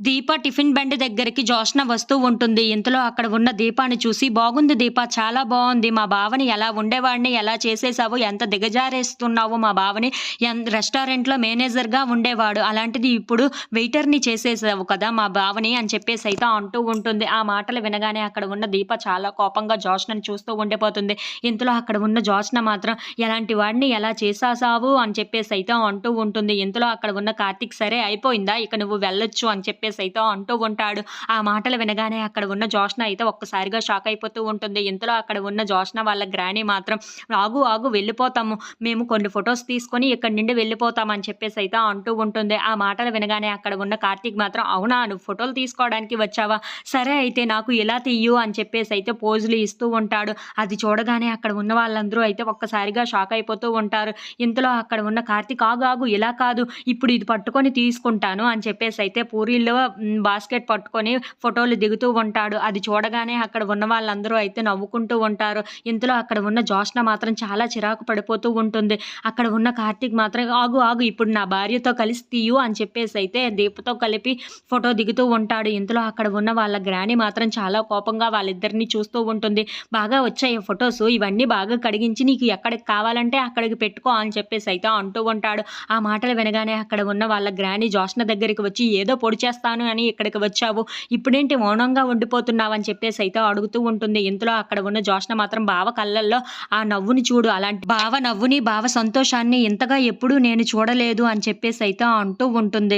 దీప tiffin బండి దగ్గరికి జోష్న వస్తూ ఉంటుంది. ఇంతలో అక్కడ ఉన్న దీపాన్ని చూసి బాగుంది దీప చాలా బాగుంది. మా బావని ఎలా ఉండేవాడిని ఎలా చేసేసావు ఎంత దిగజారేస్తున్నావు మా బావని ఎన్ రెస్టారెంట్లో మేనేజర్గా ఉండేవాడు. అలాంటిది ఇప్పుడు వెయిటర్ని చేసేసావు కదా మా బావని అని చెప్పేసి అయితే అంటూ ఉంటుంది. ఆ మాటలు వినగానే అక్కడ ఉన్న దీప చాలా కోపంగా జోష్నని చూస్తూ ఉండిపోతుంది. ఇంతలో అక్కడ ఉన్న జోష్న మాత్రం ఎలాంటి వాడిని ఎలా చేసేసావు? అని చెప్పేసి అయితే అంటూ ఉంటుంది. ఇంతలో అక్కడ ఉన్న కార్తీక్ సరే అయిపోయిందా? ఇక నువ్వు వెళ్ళొచ్చు అని చెప్పేసి అయితే అంటూ ఉంటాడు. ఆ మాటలు వినగానే అక్కడ ఉన్న జోష్న అయితే ఒక్కసారిగా షాక్ అయిపోతూ ఉంటుంది. ఇంతలో అక్కడ ఉన్న జోష్న వాళ్ళ గ్రాణి మాత్రం ఆగు ఆగు వెళ్ళిపోతాము. మేము కొన్ని ఫొటోస్ తీసుకొని ఇక్కడ నుండి వెళ్ళిపోతాం అని చెప్పేసి అయితే అంటూ ఉంటుంది. ఆ మాటలు వినగానే అక్కడ ఉన్న కార్తీక్ మాత్రం అవునా నువ్వు ఫోటోలు తీసుకోవడానికి వచ్చావా? సరే అయితే నాకు ఇలా తీయు అని చెప్పేసి అయితే పోజులు ఇస్తూ ఉంటాడు. అది చూడగానే అక్కడ ఉన్న వాళ్ళందరూ అయితే ఒక్కసారిగా షాక్ అయిపోతూ ఉంటారు. ఇంతలో అక్కడ ఉన్న కార్తీక్ ఆగు ఆగు ఇలా కాదు. ఇప్పుడు ఇది పట్టుకొని తీసుకుంటాను అని చెప్పేసి అయితే పూరీల్లో బాస్కెట్ పట్టుకొని ఫోటోలు దిగుతూ ఉంటాడు. అది చూడగానే అక్కడ ఉన్న వాళ్ళందరూ అయితే నవ్వుకుంటూ ఉంటారు. ఇంతలో అక్కడ ఉన్న జోష్న మాత్రం చాలా చిరాకు పడిపోతూ ఉంటుంది. అక్కడ ఉన్న కార్తీక్ మాత్రం ఆగు ఆగు ఇప్పుడు నా భార్యతో కలిసి తీయు అని చెప్పేసి అయితే దీపతో కలిపి ఫోటో దిగుతూ ఉంటాడు. ఇంతలో అక్కడ ఉన్న వాళ్ళ గ్రాని మాత్రం చాలా కోపంగా వాళ్ళిద్దరిని చూస్తూ ఉంటుంది. బాగా వచ్చాయి ఫొటోస్ ఇవన్నీ బాగా కడిగించి నీకు ఎక్కడికి కావాలంటే అక్కడికి పెట్టుకో అని చెప్పేసి అయితే అంటూ ఉంటాడు. ఆ మాటలు వినగానే అక్కడ ఉన్న వాళ్ళ గ్రాని జోష్న దగ్గరికి వచ్చి ఏదో పొడి చేస్తాను అని ఇక్కడికి వచ్చావు. ఇప్పుడేంటి మౌనంగా ఉండిపోతున్నావు అని చెప్పేసి అయితే అడుగుతూ ఉంటుంది. ఇంతలో అక్కడ ఉన్న జోష్న మాత్రం బావ కళ్ళల్లో ఆ నవ్వుని చూడు అలాంటి బావ నవ్వుని బావ సంతోషాన్ని ఇంతగా ఎప్పుడూ నేను చూడలేదు అని చెప్పేసి అయితే అంటూ ఉంటుంది.